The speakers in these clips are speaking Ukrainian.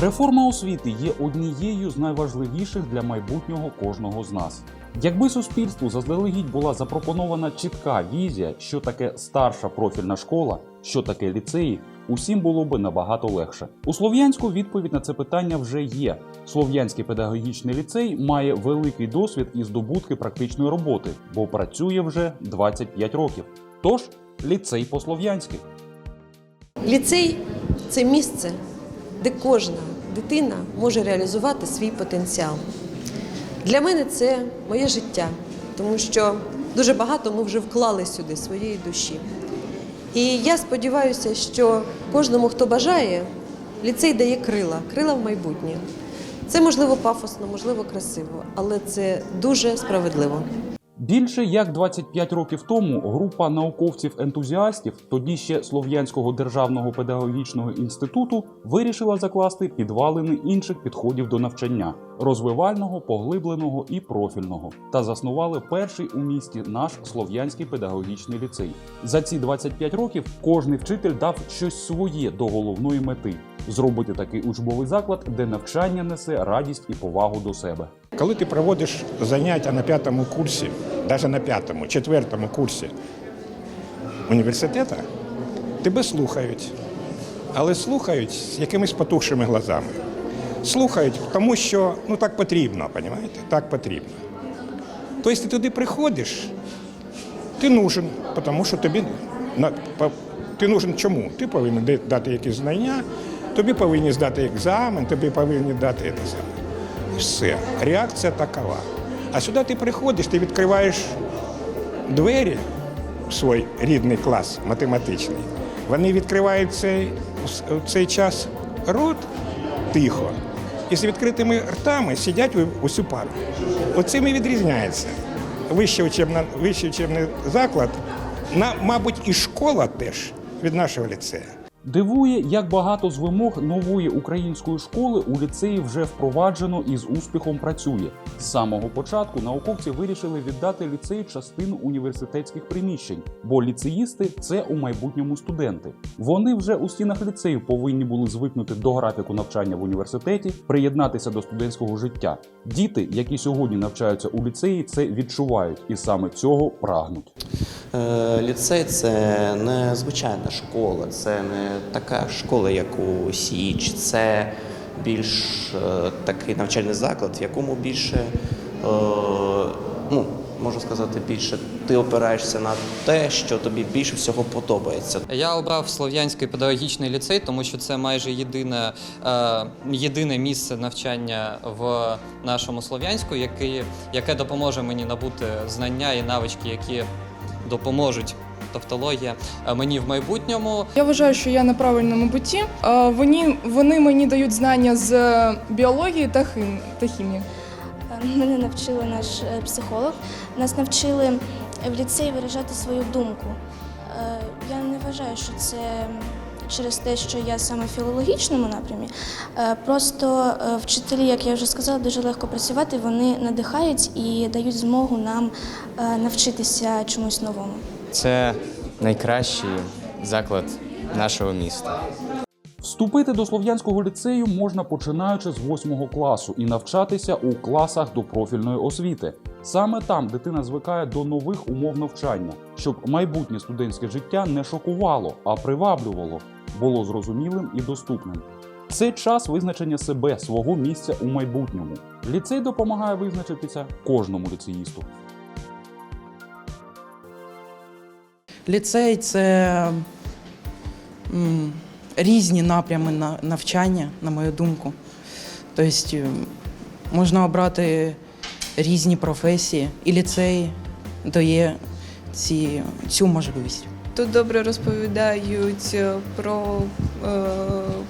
Реформа освіти є однією з найважливіших для майбутнього кожного з нас. Якби суспільству заздалегідь була запропонована чітка візія, що таке старша профільна школа, що таке ліцеї, усім було би набагато легше. У Слов'янську відповідь на це питання вже є. Слов'янський педагогічний ліцей має великий досвід і здобутки практичної роботи, бо працює вже 25 років. Тож ліцей по-слов'янськи. Ліцей це місце, де кожна дитина може реалізувати свій потенціал. Для мене це моє життя, тому що дуже багато ми вже вклали сюди своєї душі. І я сподіваюся, що кожному, хто бажає, ліцей дає крила, крила в майбутнє. Це можливо пафосно, можливо, красиво, але це дуже справедливо. Більше як 25 років тому група науковців-ентузіастів, тоді ще Слов'янського державного педагогічного інституту, вирішила закласти підвалини інших підходів до навчання розвивального, поглибленого і профільного, та заснували перший у місті наш слов'янський педагогічний ліцей. За ці 25 років кожний вчитель дав щось своє до головної мети зробити такий учбовий заклад, де навчання несе радість і повагу до себе. Коли ти проводиш заняття на п'ятому курсі, навіть на п'ятому, четвертому курсі університету, тебе слухають. Але слухають з якимись потухшими глазами. Слухають, тому що ну так потрібно, розумієте? Так потрібно. Тобто ти туди приходиш, ти нужен, тому що тобі ти нужен чому? Ти повинен дати якісь знання, тобі повинні здати екзамен, тобі повинні дати це. І все. Реакція такова. А сюди ти приходиш, ти відкриваєш двері в свій рідний клас математичний. Вони відкривають цей, в цей час рот тихо. І з відкритими ртами сидять усю пару. Оцим і відрізняється. Вищий учебна, вищий учебний заклад, на, мабуть, і школа теж від нашого ліцею. Дивує, як багато з вимог нової української школи у ліцеї вже впроваджено і з успіхом працює. З самого початку науковці вирішили віддати ліцею частину університетських приміщень, бо ліцеїсти це у майбутньому студенти. Вони вже у стінах ліцею повинні були звикнути до графіку навчання в університеті, приєднатися до студентського життя. Діти, які сьогодні навчаються у ліцеї, це відчувають і саме цього прагнуть. Е, Ліцей це не звичайна школа, це не така школа, як у Січ, це більш е, такий навчальний заклад, в якому більше, е, ну, можу сказати, більше ти опираєшся на те, що тобі більше всього подобається. Я обрав Слов'янський педагогічний ліцей, тому що це майже єдине, єдине місце навчання в нашому Слов'янську, яке допоможе мені набути знання і навички, які допоможуть. Тавтологія е, мені в майбутньому. Я вважаю, що я на правильному путі. Е, Вони, вони мені дають знання з біології та, хім, та хімії. Мене навчили наш е, психолог. Нас навчили в ліцеї виражати свою думку. Е, Я не вважаю, що це через те, що я саме в філологічному напрямі. Е, Просто е, вчителі, як я вже сказала, дуже легко працювати. Вони надихають і дають змогу нам е, навчитися чомусь новому. Це найкращий заклад нашого міста. Вступити до слов'янського ліцею можна починаючи з 8 класу і навчатися у класах до профільної освіти. Саме там дитина звикає до нових умов навчання, щоб майбутнє студентське життя не шокувало, а приваблювало, було зрозумілим і доступним. Це час визначення себе, свого місця у майбутньому. Ліцей допомагає визначитися кожному ліцеїсту. Ліцей це різні напрями на- навчання, на мою думку. Тобто можна обрати різні професії, і ліцей дає ці, цю можливість. Тут добре розповідають е, про е,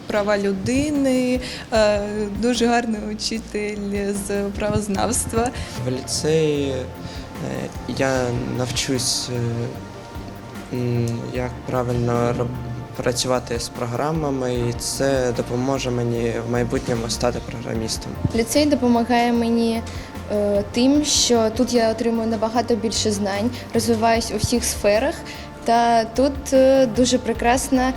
права людини, е, дуже гарний учитель з правознавства. В ліцеї е, я навчусь, е, як правильно роб- працювати з програмами, і це допоможе мені в майбутньому стати програмістом. Ліцей допомагає мені тим, що тут я отримую набагато більше знань, розвиваюсь у всіх сферах. Та тут е, дуже прекрасна е,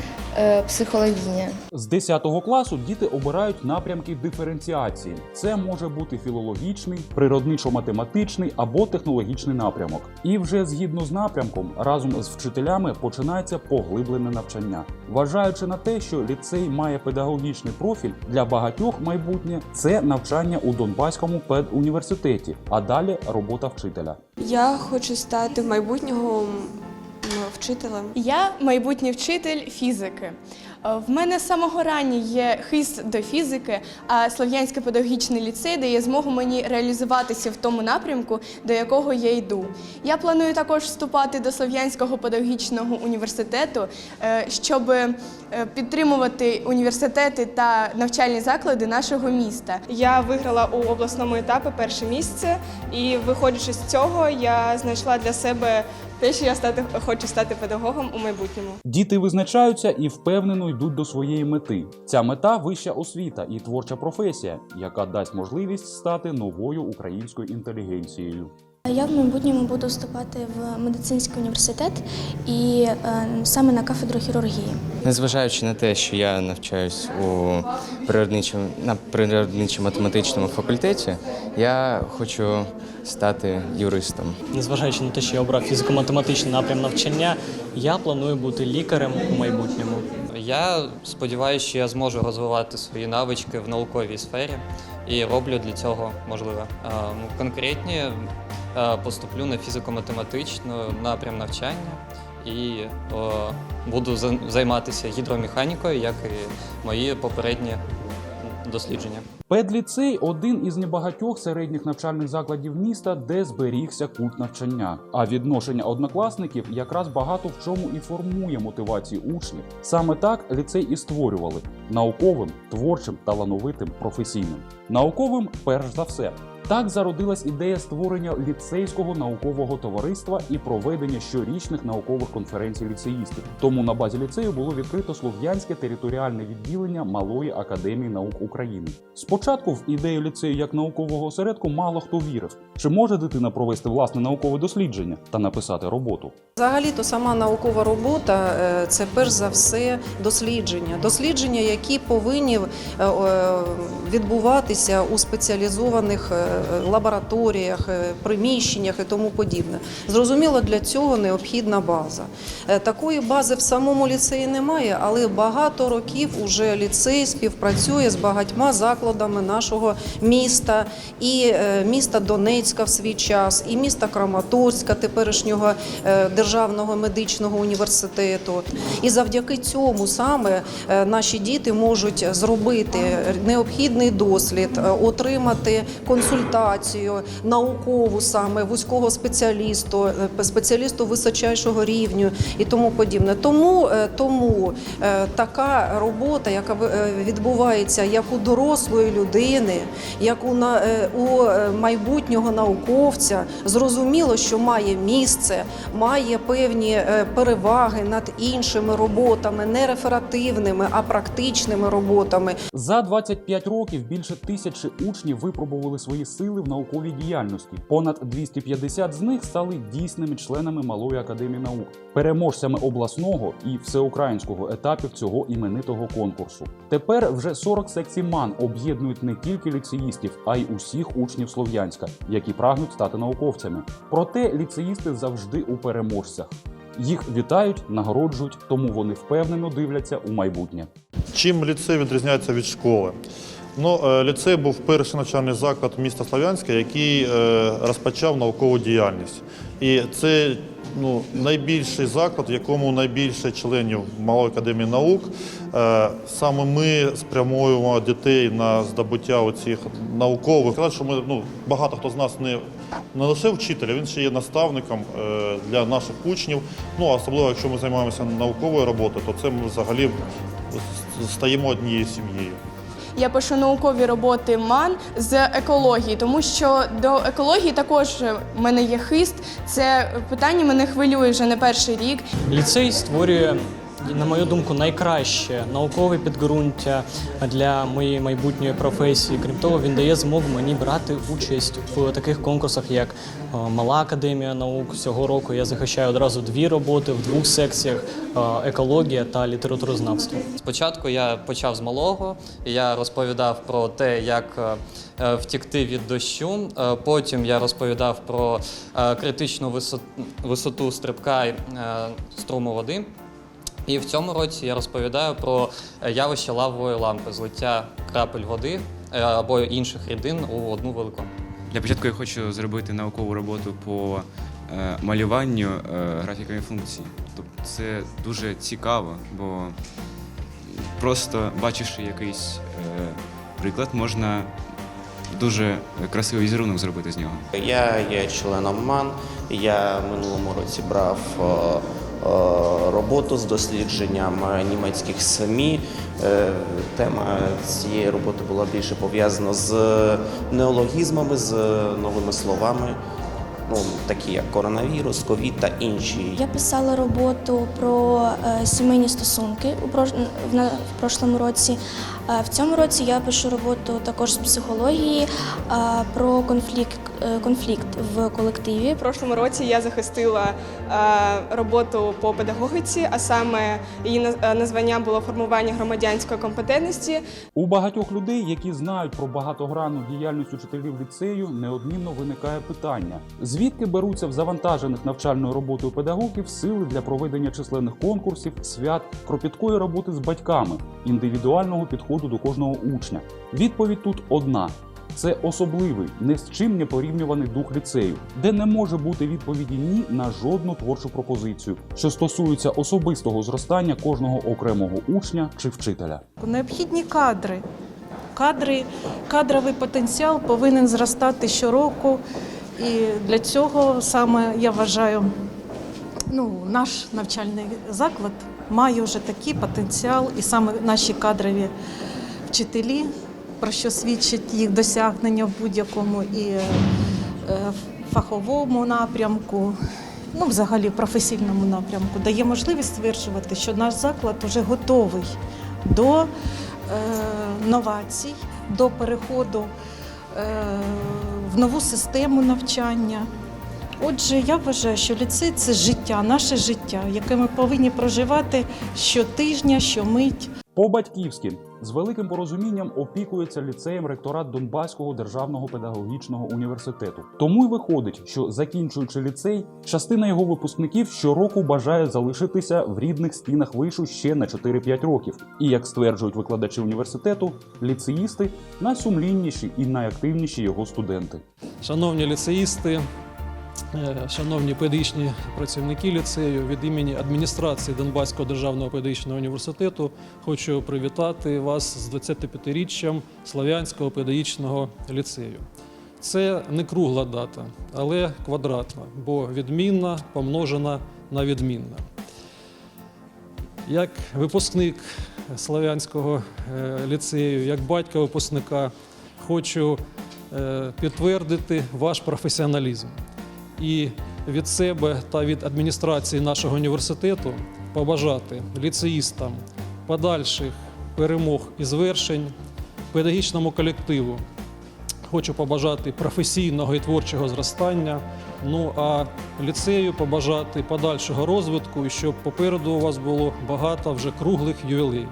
психологиня. З 10 класу діти обирають напрямки диференціації. Це може бути філологічний, природничо-математичний або технологічний напрямок. І вже згідно з напрямком, разом з вчителями починається поглиблене навчання. Вважаючи на те, що ліцей має педагогічний профіль для багатьох майбутнє, це навчання у Донбаському педуніверситеті, а далі робота вчителя. Я хочу стати в майбутнього вчителем. Я майбутній вчитель фізики. Е, В мене з самого рання є хист до фізики, а Слов'янський педагогічний ліцей дає змогу мені реалізуватися в тому напрямку, до якого я йду. Я планую також вступати до Слов'янського педагогічного університету, е, щоб е, підтримувати університети та навчальні заклади нашого міста. Я виграла у обласному етапі перше місце, і виходячи з цього, я знайшла для себе те, що я стати хочу стати педагогом у майбутньому. Діти визначаються і впевнено йдуть до своєї мети. Ця мета вища освіта і творча професія, яка дасть можливість стати новою українською інтелігенцією. Я в майбутньому буду вступати в медицинський університет і е, саме на кафедру хірургії. Незважаючи на те, що я навчаюсь у природничому на природничо-математичному факультеті, я хочу стати юристом. Незважаючи на те, що я обрав фізико-математичний напрям навчання, я планую бути лікарем у майбутньому. Я сподіваюся, що я зможу розвивати свої навички в науковій сфері і роблю для цього можливе. Ну, Конкретні поступлю на фізико-математичну напрям навчання і буду за- займатися гідромеханікою, як і мої попередні дослідження. Педліцей один із небагатьох середніх навчальних закладів міста, де зберігся культ навчання. А відношення однокласників якраз багато в чому і формує мотивації учнів. Саме так ліцей і створювали науковим, творчим, талановитим, професійним. Науковим, перш за все. Так зародилась ідея створення ліцейського наукового товариства і проведення щорічних наукових конференцій ліцеїстів. Тому на базі ліцею було відкрито Слов'янське територіальне відділення Малої академії наук України. Спочатку в ідею ліцею як наукового осередку мало хто вірив, чи може дитина провести власне наукове дослідження та написати роботу. Взагалі-то сама наукова робота е, це перш за все дослідження. Дослідження, які повинні е, відбуватися у спеціалізованих е, лабораторіях, е, приміщеннях і тому подібне. Зрозуміло, для цього необхідна база. Е, Такої бази в самому ліцеї немає, але багато років уже ліцей співпрацює з багатьма закладами нашого міста і е, міста Донецька в свій час, і міста Краматорська, теперішнього державного медичного університету. І завдяки цьому саме наші діти можуть зробити необхідний дослід, отримати консультацію наукову саме вузького спеціалісту, е, спеціалісту височайшого рівню і тому подібне. Тому, е, тому е, така робота, яка відбувається як у дорослої людини, як у, у майбутнього науковця, зрозуміло, що має місце, має певні переваги над іншими роботами, не реферативними, а практичними роботами. За 25 років більше тисячі учнів випробували свої сили в науковій діяльності. Понад 250 з них стали дійсними членами Малої академії наук, переможцями обласного і всеукраїнського етапів цього іменитого конкурсу. Тепер вже 40 секцій МАН об'єднують не тільки ліцеїстів, а й усіх учнів Слов'янська, які прагнуть стати науковцями. Проте ліцеїсти завжди у переможцях. Їх вітають, нагороджують, тому вони впевнено дивляться у майбутнє. Чим ліцей відрізняється від школи? Ну, е, ліцей був перший навчальний заклад міста Слов'янська, який е, розпочав наукову діяльність. І це ну, найбільший заклад, в якому найбільше членів Малої академії наук. Е, Саме ми спрямуємо дітей на здобуття оцих наукових. Сказати, що ми ну, багато хто з нас не, не лише вчитель, він ще є наставником для наших учнів. Ну, особливо, якщо ми займаємося науковою роботою, то це ми взагалі стаємо однією сім'єю. Я пишу наукові роботи МАН з екології, тому що до екології також в мене є хист. Це питання мене хвилює вже не перший рік. Ліцей створює на мою думку, найкраще наукове підґрунтя для моєї майбутньої професії. Крім того, він дає змогу мені брати участь в таких конкурсах, як е, Мала академія наук. Цього року я захищаю одразу дві роботи в двох секціях: е, екологія та літературознавство. Спочатку я почав з малого, я розповідав про те, як е, втікти від дощу. Потім я розповідав про критичну висоту, стрибка струму води. І в цьому році я розповідаю про е, явище лавової лампи, злиття крапель води е, або інших рідин у одну велику. Для початку я хочу зробити наукову роботу по е, малюванню графікової функції. Тобто це дуже цікаво, бо просто бачивши якийсь приклад, можна дуже красивий візерунок зробити з нього. Я є членом МАН. Я минулому році брав роботу з дослідженням німецьких СМІ. Е, Тема цієї роботи була більше пов'язана з неологізмами, з новими словами, ну, такі як коронавірус, ковід та інші. Я писала роботу про е, сімейні стосунки у в, прошлому році. Е, в цьому році я пишу роботу також з психології е, про конфлікт, конфлікт в колективі. В прошлому році я захистила роботу по педагогіці, а саме її наз- названня було формування громадянської компетентності. У багатьох людей, які знають про багатогранну діяльність учителів ліцею, неодмінно виникає питання: звідки беруться в завантажених навчальною роботою педагогів сили для проведення численних конкурсів, свят, кропіткої роботи з батьками, індивідуального підходу до кожного учня? Відповідь тут одна. Це особливий, не з чим не порівнюваний дух ліцею, де не може бути відповіді ні на жодну творчу пропозицію, що стосується особистого зростання кожного окремого учня чи вчителя. Необхідні кадри. Кадри, кадровий потенціал повинен зростати щороку. І для цього саме я вважаю, ну, наш навчальний заклад має вже такий потенціал, і саме наші кадрові вчителі, про що свідчить їх досягнення в будь-якому і е, фаховому напрямку, ну, взагалі професійному напрямку, дає можливість стверджувати, що наш заклад вже готовий до е, новацій, до переходу в нову систему навчання. Отже, я вважаю, що ліцей це життя, наше життя, яке ми повинні проживати щотижня, щомить. По-батьківськи з великим порозумінням опікується ліцеєм ректорат Донбаського державного педагогічного університету. Тому й виходить, що закінчуючи ліцей, частина його випускників щороку бажає залишитися в рідних стінах вишу ще на 4-5 років. І як стверджують викладачі університету, ліцеїсти найсумлінніші і найактивніші його студенти. Шановні ліцеїсти, шановні педагогічні працівники ліцею, від імені адміністрації Донбаського державного педагогічного університету хочу привітати вас з 25-річчям Слов'янського педагогічного ліцею. Це не кругла дата, але квадратна, бо відмінна помножена на відмінна. Як випускник Слов'янського е, ліцею, як батько випускника, хочу е, підтвердити ваш професіоналізм. І від себе та від адміністрації нашого університету побажати ліцеїстам подальших перемог і звершень, педагогічному колективу. Хочу побажати професійного і творчого зростання. Ну а ліцею побажати подальшого розвитку і щоб попереду у вас було багато вже круглих ювілеїв.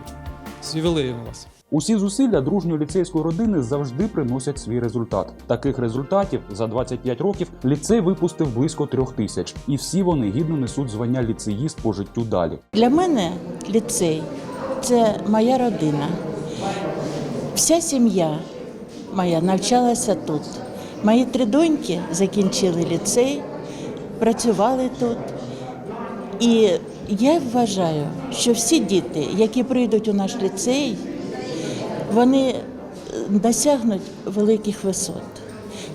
З ювілеєм вас! Усі зусилля дружньої ліцейської родини завжди приносять свій результат. Таких результатів за 25 років ліцей випустив близько трьох тисяч, і всі вони гідно несуть звання ліцеїст по життю далі. Для мене ліцей це моя родина. Вся сім'я моя навчалася тут. Мої три доньки закінчили ліцей, працювали тут. І я вважаю, що всі діти, які прийдуть у наш ліцей, вони е, досягнуть великих висот.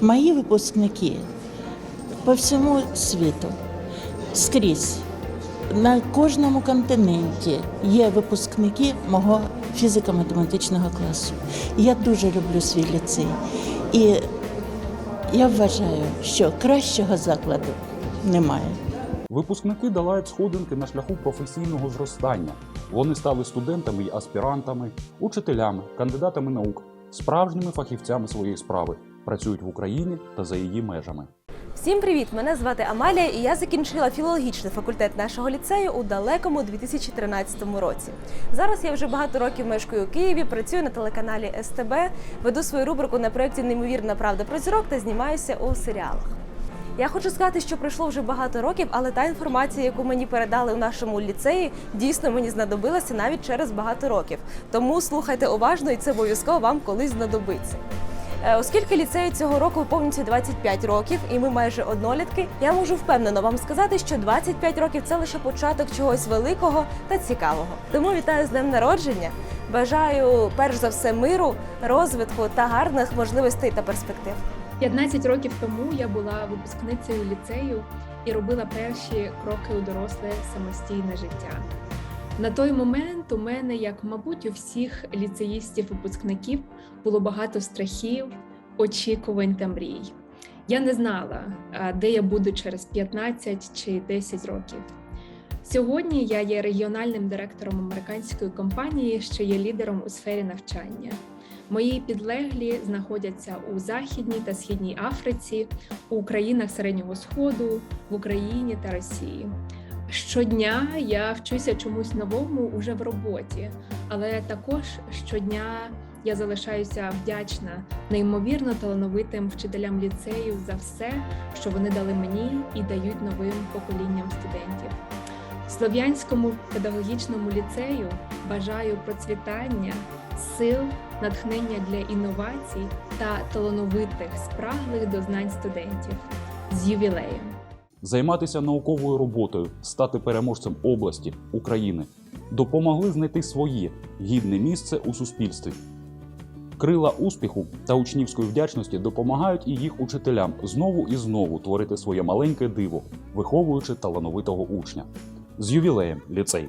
Мої випускники по всьому світу скрізь на кожному континенті є випускники мого фізико-математичного класу. Я дуже люблю свій ліцей. І я вважаю, що кращого закладу немає. Випускники долають сходинки на шляху професійного зростання. Вони стали студентами й аспірантами, учителями, кандидатами наук, справжніми фахівцями своєї справи, працюють в Україні та за її межами. Всім привіт! Мене звати Амалія, і я закінчила філологічний факультет нашого ліцею у далекому 2013 році. Зараз я вже багато років мешкаю у Києві, працюю на телеканалі СТБ, веду свою рубрику на проєкті Неймовірна правда про зірок та знімаюся у серіалах. Я хочу сказати, що пройшло вже багато років, але та інформація, яку мені передали у нашому ліцеї, дійсно мені знадобилася навіть через багато років. Тому слухайте уважно, і це обов'язково вам колись знадобиться. Е, Оскільки ліцею цього року виповнюється 25 років, і ми майже однолітки, я можу впевнено вам сказати, що 25 років це лише початок чогось великого та цікавого. Тому вітаю з днем народження. Бажаю перш за все миру, розвитку та гарних можливостей та перспектив. 15 років тому я була випускницею ліцею і робила перші кроки у доросле самостійне життя. На той момент у мене, як мабуть, у всіх ліцеїстів-випускників, було багато страхів, очікувань та мрій. Я не знала, де я буду через 15 чи 10 років. Сьогодні я є регіональним директором американської компанії, що є лідером у сфері навчання. Мої підлеглі знаходяться у Західній та Східній Африці, у країнах Середнього Сходу, в Україні та Росії. Щодня я вчуся чомусь новому уже в роботі, але також щодня я залишаюся вдячна неймовірно талановитим вчителям ліцею за все, що вони дали мені і дають новим поколінням студентів. Слов'янському педагогічному ліцею бажаю процвітання, сил, натхнення для інновацій та талановитих спраглих до знань студентів з ювілеєм. Займатися науковою роботою, стати переможцем області, України допомогли знайти своє гідне місце у суспільстві. Крила успіху та учнівської вдячності допомагають і їх учителям знову і знову творити своє маленьке диво, виховуючи талановитого учня. З ювілеєм ліцей!